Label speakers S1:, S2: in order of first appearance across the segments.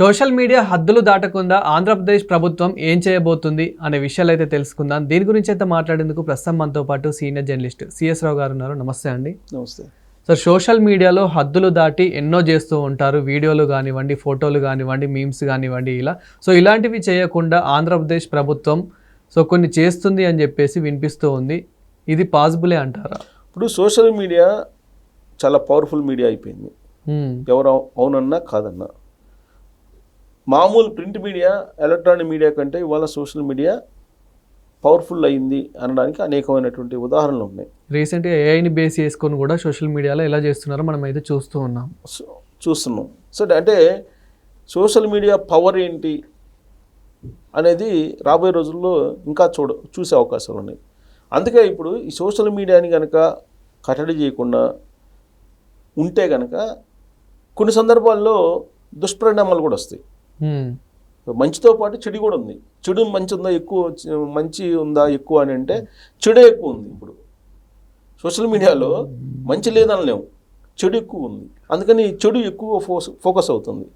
S1: Social media హద్దులు దాటకుండా ఆంధ్రప్రదేశ్ ప్రభుత్వం ఏం చేయబోతుంది అనే విషయాలు అయితే తెలుసుకుందాం. దీని గురించి అయితే మాట్లాడేందుకు ప్రస్తుతం మనతో పాటు సీనియర్ జర్నలిస్ట్ సిఎస్ రావు గారు ఉన్నారు. నమస్తే అండి.
S2: నమస్తే.
S1: సార్ సోషల్ మీడియాలో హద్దులు దాటి ఎన్నో చేస్తూ ఉంటారు. వీడియోలు కానివ్వండి ఫోటోలు కానివ్వండి మీమ్స్ కానివ్వండి ఇలా. సో ఇలాంటివి చేయకుండా ఆంధ్రప్రదేశ్ ప్రభుత్వం సో కొన్ని చేస్తుంది అని చెప్పేసి వినిపిస్తూ ఉంది. ఇది పాసిబులే అంటారా?
S2: ఇప్పుడు సోషల్ మీడియా చాలా పవర్ఫుల్ మీడియా అయిపోయింది. ఎవరు అవు- అవునన్నా కాదన్నా. మామూలు ప్రింట్ మీడియా ఎలక్ట్రానిక్ మీడియా కంటే ఇవాళ సోషల్ మీడియా పవర్ఫుల్ అయింది అనడానికి అనేకమైనటువంటి ఉదాహరణలు ఉన్నాయి.
S1: రీసెంట్గా ఏఐని బేస్ చేసుకొని కూడా సోషల్ మీడియాలో ఎలా చేస్తున్నారో మనం అయితే చూస్తూ ఉన్నాం.
S2: చూస్తున్నాం. సో అంటే సోషల్ మీడియా పవర్ ఏంటి అనేది రాబోయే రోజుల్లో ఇంకా చూడ చూసే అవకాశాలు ఉన్నాయి. అందుకే ఇప్పుడు ఈ సోషల్ మీడియాని కనుక కట్టడి చేయకుండా ఉంటే కనుక కొన్ని సందర్భాల్లో దుష్పరిణామాలు కూడా వస్తాయి. మంచితో పాటు చెడు కూడా ఉంది. చెడు మంచి ఉందా ఎక్కువ మంచి ఉందా ఎక్కువ అని అంటే చెడే ఎక్కువ ఉంది ఇప్పుడు. సోషల్ మీడియాలో మంచి లేదనలేము చెడు ఎక్కువ ఉంది. అందుకని చెడు ఎక్కువ ఫోకస్ ఫోకస్ అవుతుంది.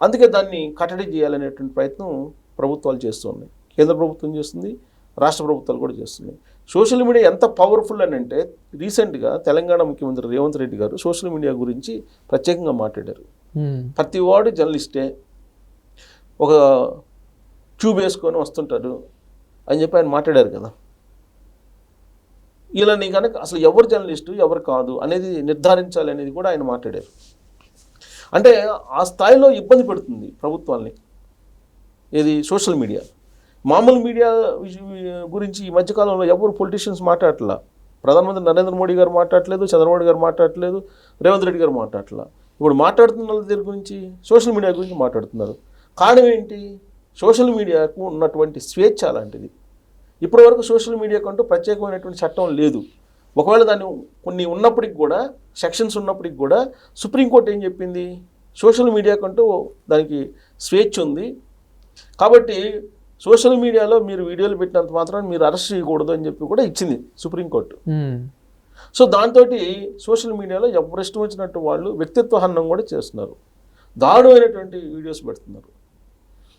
S2: అందుకే దాన్ని కట్టడి చేయాలనేటువంటి ప్రయత్నం ప్రభుత్వాలు చేస్తున్నాయి. కేంద్ర ప్రభుత్వం చేస్తుంది రాష్ట్ర ప్రభుత్వాలు కూడా చేస్తున్నాయి. సోషల్ మీడియా ఎంత పవర్ఫుల్ అని అంటే రీసెంట్గా తెలంగాణ ముఖ్యమంత్రి రేవంత్ రెడ్డి గారు సోషల్ మీడియా గురించి ప్రత్యేకంగా మాట్లాడారు. ప్రతి వాడు జర్నలిస్టే ఒక ట్యూబ్ వేసుకొని వస్తుంటారు అని చెప్పి ఆయన మాట్లాడారు కదా. వీళ్ళని కనుక అసలు ఎవరు జర్నలిస్టు ఎవరు కాదు అనేది నిర్ధారించాలి అనేది కూడా ఆయన మాట్లాడారు. అంటే ఆ స్థాయిలో ఇబ్బంది పెడుతుంది ప్రభుత్వాన్ని ఇది సోషల్ మీడియా. మామూలు మీడియా గురించి ఈ మధ్యకాలంలో ఎవరు పొలిటీషియన్స్ మాట్లాడట్లా? ప్రధానమంత్రి నరేంద్ర మోడీ గారు మాట్లాడలేదు చంద్రబాబు గారు మాట్లాడలేదు రేవంత్ రెడ్డి గారు మాట్లాడట్లా? ఇప్పుడు మాట్లాడుతున్న దగ్గర గురించి సోషల్ మీడియా గురించి మాట్లాడుతున్నారు. కారణం ఏంటి? సోషల్ మీడియాకు ఉన్నటువంటి స్వేచ్ఛ అలాంటిది. ఇప్పటివరకు సోషల్ మీడియాకు అంటూ ప్రత్యేకమైనటువంటి చట్టం లేదు. ఒకవేళ దాన్ని కొన్ని ఉన్నప్పటికి కూడా సెక్షన్స్ ఉన్నప్పటికి కూడా సుప్రీంకోర్టు ఏం చెప్పింది? సోషల్ మీడియాకంటూ దానికి స్వేచ్ఛ ఉంది. కాబట్టి సోషల్ మీడియాలో మీరు వీడియోలు పెట్టినంత మాత్రం మీరు అరెస్ట్ చేయకూడదు అని చెప్పి కూడా ఇచ్చింది సుప్రీంకోర్టు. సో దాంతో సోషల్ మీడియాలో ఎవరు ఇష్టం వచ్చినట్టు వాళ్ళు వ్యక్తిత్వ హననం కూడా చేస్తున్నారు. దారుణమైనటువంటి వీడియోస్ పెడుతున్నారు.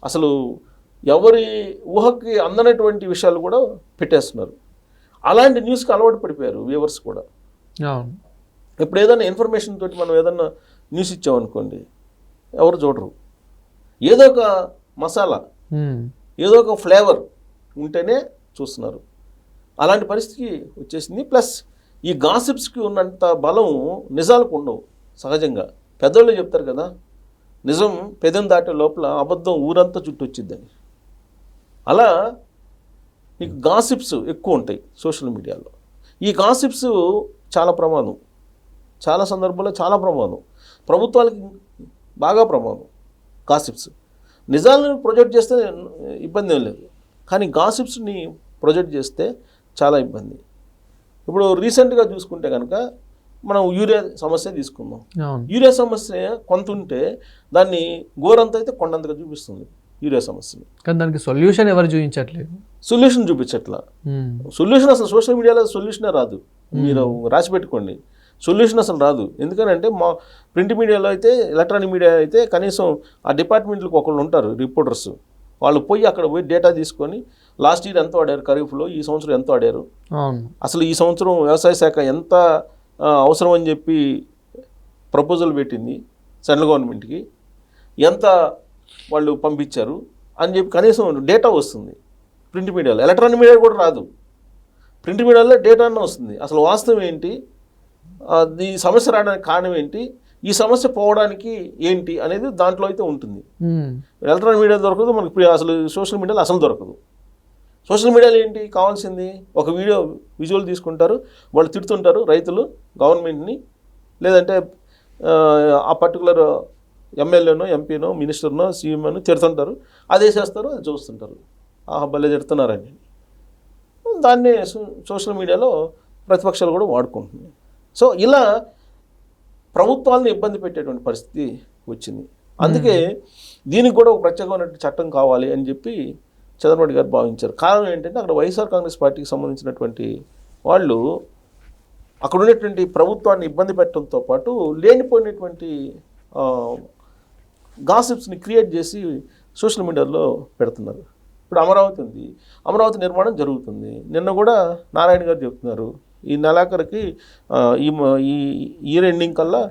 S2: అసలు ఎవరి ఊహకి అందనటువంటి విషయాలు కూడా పెట్టేస్తున్నారు. అలాంటి న్యూస్కి అలవాటు పడిపోయారు వ్యూవర్స్ కూడా. ఇప్పుడు ఏదైనా ఇన్ఫర్మేషన్ తోటి మనం ఏదన్నా న్యూస్ ఇచ్చామనుకోండి ఎవరు చూడరు. ఏదో ఒక మసాలా. ఏదో ఒక ఫ్లేవర్ ఉంటేనే చూస్తున్నారు. అలాంటి పరిస్థితికి వచ్చేసింది. ప్లస్ ఈ గాసిప్స్కి ఉన్నంత బలం నిజాలకు ఉండవు సహజంగా. పెద్దోళ్ళు చెప్తారు కదా నిజం పెదం దాటే లోపల అబద్ధం ఊరంతా చుట్టొచ్చిద్దని అలా నీకు గాసిప్స్ ఎక్కువ ఉంటాయి సోషల్ మీడియాలో. ఈ గాసిప్స్ చాలా ప్రమాదం. చాలా సందర్భాల్లో చాలా ప్రమాదం. ప్రభుత్వాలకి బాగా ప్రమాదం గాసిప్స్. నిజాలను ప్రొజెక్ట్ చేస్తే ఇబ్బంది ఏం లేదు. కానీ గాసిప్స్ని ప్రొజెక్ట్ చేస్తే చాలా ఇబ్బంది. ఇప్పుడు రీసెంట్గా చూసుకుంటే కనుక మనం యూరియా సమస్య తీసుకుందాం. యూరియా సమస్య కొంత ఉంటే దాన్ని గోరంత అయితే కొండంతగా చూపిస్తుంది యూరియా సమస్యని.
S1: కానీ దానికి సొల్యూషన్ ఎవరు చూపించట్లేదు.
S2: సొల్యూషన్ చూపించట్లా. సొల్యూషన్ అసలు సోషల్ మీడియాలో సొల్యూషనే రాదు. మీరు రాసి పెట్టుకోండి. సొల్యూషన్ అసలు రాదు. ఎందుకనంటే మా ప్రింట్ మీడియాలో అయితే ఎలక్ట్రానిక్ మీడియా అయితే కనీసం ఆ డిపార్ట్మెంట్లకు ఒకళ్ళు ఉంటారు రిపోర్టర్స్. వాళ్ళు పోయి అక్కడ పోయి డేటా తీసుకొని లాస్ట్ ఇయర్ ఎంత వాడారు ఖరీఫ్లో ఈ సంవత్సరం ఎంత వాడారు
S1: అవును.
S2: అసలు ఈ సంవత్సరం వ్యవసాయ శాఖ ఎంత అవసరం అని చెప్పి ప్రపోజల్ పెట్టింది సెంట్రల్ గవర్నమెంట్కి. ఎంత వాళ్ళు పంపించారు అని చెప్పి కనీసం డేటా వస్తుంది ప్రింట్ మీడియాలో. ఎలక్ట్రానిక్ మీడియా కూడా రాదు. ప్రింట్ మీడియాలో డేటా అన్న వస్తుంది. అసలు వాస్తవం ఏంటి? ఈ సమస్య రావడానికి కారణం ఏంటి? ఈ సమస్య పోవడానికి ఏంటి అనేది దాంట్లో అయితే ఉంటుంది. ఎలక్ట్రానిక్ మీడియా దొరకదు మనకి అసలు సోషల్ మీడియాలో అసలు దొరకదు. సోషల్ మీడియాలో ఏంటి? కావాల్సింది ఒక వీడియో విజువల్ తీసుకుంటారు వాళ్ళు తిడుతుంటారు రైతులు గవర్నమెంట్ని. లేదంటే ఆ, పర్టికులర్ ఎమ్మెల్యేనో ఎంపీనో మినిస్టర్నో సీఎంనో తిడుతుంటారు. అదే చేస్తారు అది చూస్తుంటారు. ఆహా భలే తిడుతున్నారని దాన్ని సో- సోషల్ మీడియాలో ప్రతిపక్షాలు కూడా వాడుకుంటున్నాయి. సో ఇలా ప్రభుత్వాలను ఇబ్బంది పెట్టేటువంటి పరిస్థితి వచ్చింది. అందుకే దీనికి కూడా ఒక ప్రత్యేకమైనటువంటి చట్టం కావాలి అని చెప్పి చంద్రబాబు గారు భావించారు. కారణం ఏంటంటే అక్కడ వైఎస్ఆర్ కాంగ్రెస్ పార్టీకి సంబంధించినటువంటి వాళ్ళు అక్కడ ఉన్నటువంటి ప్రభుత్వాన్ని ఇబ్బంది పెట్టడంతో పాటు లేనిపోయినటువంటి గాసిప్స్ని క్రియేట్ చేసి సోషల్ మీడియాలో పెడుతున్నారు. ఇప్పుడు అమరావతి ఉంది. అమరావతి నిర్మాణం జరుగుతుంది. నిన్న కూడా నారాయణ గారు చెప్తున్నారు. ఈ నెలాఖరికి ఈ ఈ ఇయర్ ఎండింగ్ కల్లా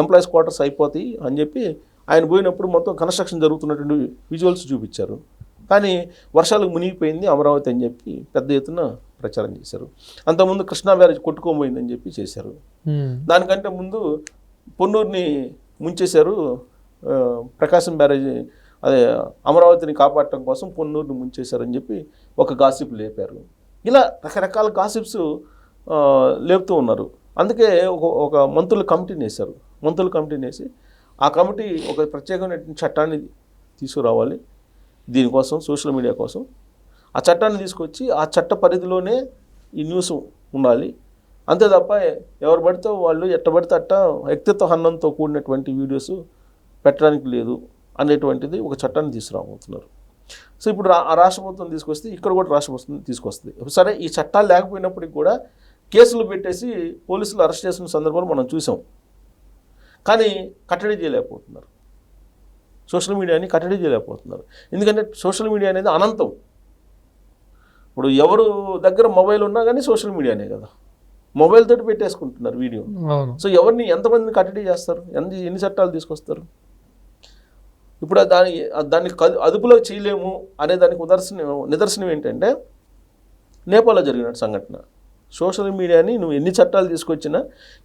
S2: ఎంప్లాయీస్ క్వార్టర్స్ అయిపోతాయి అని చెప్పి ఆయన పోయినప్పుడు మొత్తం కన్స్ట్రక్షన్ జరుగుతున్నటువంటి విజువల్స్ చూపించారు. కానీ వర్షాలకు మునిగిపోయింది అమరావతి అని చెప్పి పెద్ద ఎత్తున ప్రచారం చేశారు. అంతకుముందు కృష్ణా బ్యారేజ్ కొట్టుకోబోయిందని చెప్పి చేశారు. దానికంటే ముందు పొన్నూరుని ముంచేశారు ప్రకాశం బ్యారేజ్ అదే అమరావతిని కాపాడటం కోసం పొన్నూరుని ముంచేశారని చెప్పి ఒక గాసిప్ లేపారు. ఇలా రకరకాల గాసిప్స్ లేపుతూ ఉన్నారు. అందుకే ఒక ఒక మంత్రుల కమిటీని వేశారు మంత్రుల కమిటీని వేసి ఆ కమిటీ ఒక ప్రత్యేకమైనటువంటి చట్టాన్ని తీసుకురావాలి. దీనికోసం సోషల్ మీడియా కోసం. ఆ చట్టాన్ని తీసుకొచ్చి ఆ చట్ట పరిధిలోనే ఈ న్యూస్ ఉండాలి. అంతే తప్ప ఎవరు పడితే వాళ్ళు ఎట్ట పడితే అట్ట వ్యక్తిత్వ హన్నంతో కూడినటువంటి వీడియోస్ పెట్టడానికి లేదు అనేటువంటిది ఒక చట్టాన్ని తీసుకురాబోతున్నారు. సో ఇప్పుడు ఆ రాష్ట్ర ప్రభుత్వం తీసుకొస్తే ఇక్కడ కూడా రాష్ట్ర ప్రభుత్వం తీసుకొస్తుంది. సరే ఈ చట్టాలు లేకపోయినప్పటికీ కూడా కేసులు పెట్టేసి పోలీసులు అరెస్ట్ చేసిన సందర్భాలు మనం చూసాం. కానీ కట్టడి చేయలేకపోతున్నారు. సోషల్ మీడియాని కట్టడి చేయలేకపోతున్నారు. ఎందుకంటే సోషల్ మీడియా అనేది అనంతం. ఇప్పుడు ఎవరు దగ్గర మొబైల్ ఉన్నా కానీ సోషల్ మీడియానే కదా. మొబైల్ తోటి పెట్టేసుకుంటున్నారు వీడియో. సో ఎవరిని ఎంతమందిని కట్టడి చేస్తారు? ఎన్ని ఎన్ని చట్టాలు తీసుకొస్తారు? ఇప్పుడు దాని దాన్ని అదుపులో చేయలేము అనే దానికి ఉదర్శనం నిదర్శనం ఏంటంటే నేపాల్లో జరిగిన సంఘటన. సోషల్ మీడియాని నువ్వు ఎన్ని చట్టాలు తీసుకొచ్చినా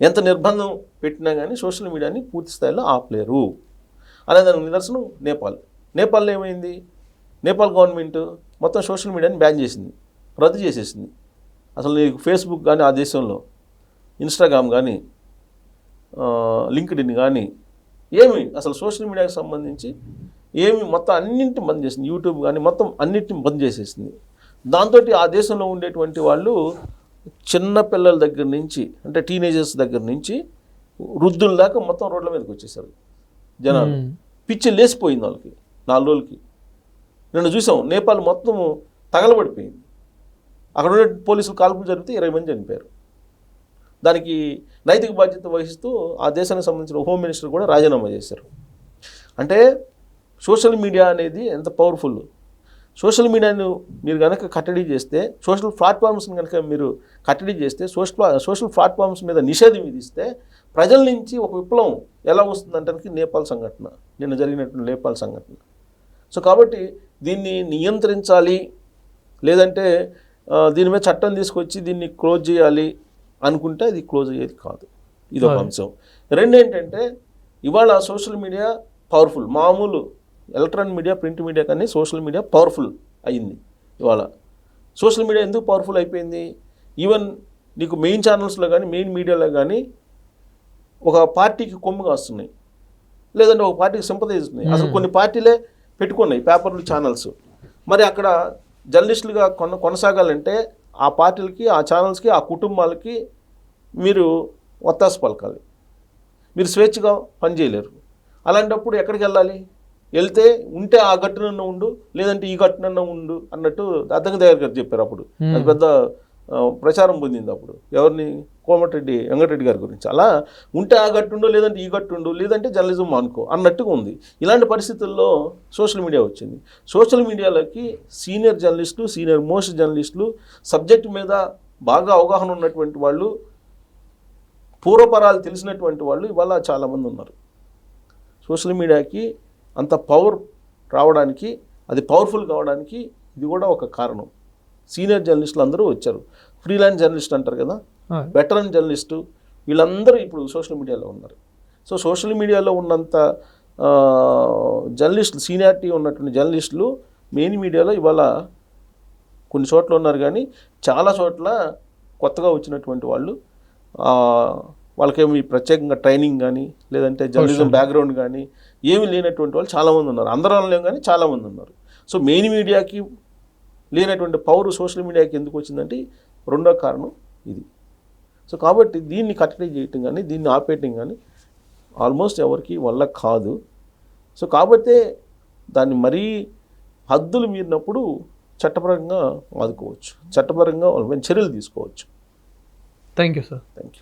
S2: ఎంత నిర్బంధం పెట్టినా కానీ సోషల్ మీడియాని పూర్తి స్థాయిలో ఆపలేరు. అనే దానికి నిదర్శనం నేపాల్. నేపాల్లో ఏమైంది? నేపాల్ గవర్నమెంట్ మొత్తం సోషల్ మీడియాని బ్యాన్ చేసింది రద్దు చేసేసింది. అసలు నీకు ఫేస్బుక్ కానీ ఆ దేశంలో ఇన్స్టాగ్రామ్ కానీ లింక్డ్ఇన్ కానీ ఏమి అసలు సోషల్ మీడియాకి సంబంధించి ఏమి మొత్తం అన్నింటిని బంద్ చేసింది. యూట్యూబ్ కానీ మొత్తం అన్నింటిని బంద్ చేసేసింది. దాంతో ఆ దేశంలో ఉండేటువంటి వాళ్ళు చిన్న పిల్లల దగ్గర నుంచి అంటే టీనేజర్స్ దగ్గర నుంచి వృద్ధుల దాకా మొత్తం రోడ్ల మీదకి వచ్చేసారు. జనాలు. పిచ్చి లేసిపోయింది వాళ్ళకి. నాలుగు రోజులకి. నిన్న చూసాం నేపాల్ మొత్తం తగలబడిపోయింది. అక్కడ ఉండే పోలీసులు కాల్పులు జరిగితే ఇరవై మంది చనిపోయారు. దానికి నైతిక బాధ్యత వహిస్తూ ఆ దేశానికి సంబంధించిన హోమ్ మినిస్టర్ కూడా రాజీనామా చేశారు. అంటే సోషల్ మీడియా అనేది ఎంత పవర్ఫుల్. సోషల్ మీడియాను మీరు కనుక కట్టడి చేస్తే సోషల్ ప్లాట్ఫామ్స్ని కనుక మీరు కట్టడి చేస్తే సోషల్ సోషల్ ప్లాట్ఫామ్స్ మీద నిషేధం విధిస్తే ప్రజల నుంచి ఒక విప్లవం ఎలా వస్తుందంటానికి నేపాల్ సంఘటన నిన్న జరిగినటువంటి నేపాల్ సంఘటన. సో కాబట్టి దీన్ని నియంత్రించాలి లేదంటే దీని మీద చట్టం తీసుకొచ్చి దీన్ని క్లోజ్ చేయాలి అనుకుంటే అది క్లోజ్ అయ్యేది కాదు. ఇది ఒక అంశం. రెండు ఏంటంటే ఇవాళ సోషల్ మీడియా పవర్ఫుల్ మామూలు ఎలక్ట్రానిక్ మీడియా ప్రింట్ మీడియా కానీ సోషల్ మీడియా పవర్ఫుల్ అయింది ఇవాళ. సోషల్ మీడియా ఎందుకు పవర్ఫుల్ అయిపోయింది? ఈవెన్ నీకు మెయిన్ ఛానల్స్లో కానీ మెయిన్ మీడియాలో కానీ ఒక పార్టీకి కొమ్ముగా వస్తున్నాయి లేదంటే ఒక పార్టీకి సింపతైజ్ ఉన్నాయి అసలు కొన్ని పార్టీలే పెట్టుకున్నాయి పేపర్లు ఛానల్స్ మరి అక్కడ జర్నలిస్టులుగా కొన కొనసాగాలంటే ఆ పార్టీలకి ఆ ఛానల్స్కి ఆ కుటుంబాలకి మీరు ఒత్తాసు పలకాలి. మీరు స్వేచ్ఛగా పనిచేయలేరు. అలాంటప్పుడు ఎక్కడికి వెళ్ళాలి? వెళ్తే ఉంటే ఆ గట్టునన్న ఉండు లేదంటే ఈ గట్టునన్న ఉండు అన్నట్టు అద్దెకి దగ్గర గారు చెప్పారు అప్పుడు. అది పెద్ద ప్రచారం పొందింది అప్పుడు. ఎవరిని? కోమటిరెడ్డి వెంకటరెడ్డి గారి గురించి. అలా ఉంటే ఆ గట్టుండు లేదంటే ఈ గట్టుండు లేదంటే జర్నలిజం అనుకో అన్నట్టుగా ఉంది. ఇలాంటి పరిస్థితుల్లో సోషల్ మీడియా వచ్చింది. సోషల్ మీడియాలోకి సీనియర్ జర్నలిస్టులు సీనియర్ మోస్ట్ జర్నలిస్టులు సబ్జెక్ట్ మీద బాగా అవగాహన ఉన్నటువంటి వాళ్ళు పూర్వపరాలు తెలిసినటువంటి వాళ్ళు ఇవాళ చాలామంది ఉన్నారు. సోషల్ మీడియాకి అంత పవర్ రావడానికి అది పవర్ఫుల్ కావడానికి ఇది కూడా ఒక కారణం. సీనియర్ జర్నలిస్టులు అందరూ వచ్చారు. ఫ్రీలాన్స్ జర్నలిస్ట్ అంటారు కదా? వెటరన్ జర్నలిస్టు వీళ్ళందరూ ఇప్పుడు సోషల్ మీడియాలో ఉన్నారు. సో సోషల్ మీడియాలో ఉన్నంత జర్నలిస్టులు సీనియారిటీ ఉన్నటువంటి జర్నలిస్టులు మెయిన్ మీడియాలో ఇవాళ కొన్ని చోట్ల ఉన్నారు కానీ చాలా చోట్ల కొత్తగా వచ్చినటువంటి వాళ్ళు వాళ్ళకేమి ప్రత్యేకంగా ట్రైనింగ్ కానీ లేదంటే జర్నలిజం బ్యాక్గ్రౌండ్ కానీ ఏమీ లేనటువంటి వాళ్ళు చాలామంది ఉన్నారు. అందరూ లేం కానీ చాలామంది ఉన్నారు. సో మెయిన్ మీడియాకి లేనటువంటి పవర్ సోషల్ మీడియాకి ఎందుకు వచ్చిందంటే రెండో కారణం ఇది. సో కాబట్టి దీన్ని కట్టడి చేయటం కానీ దీన్ని ఆపేయటం కానీ ఆల్మోస్ట్ ఎవరికి వల్ల కాదు. సో కాబట్టే దాన్ని మరీ హద్దులు మీరినప్పుడు చట్టపరంగా ఆదుకోవచ్చు. చట్టపరంగా వాళ్ళ మీద చర్యలు తీసుకోవచ్చు.
S1: Thank you sir
S2: thank you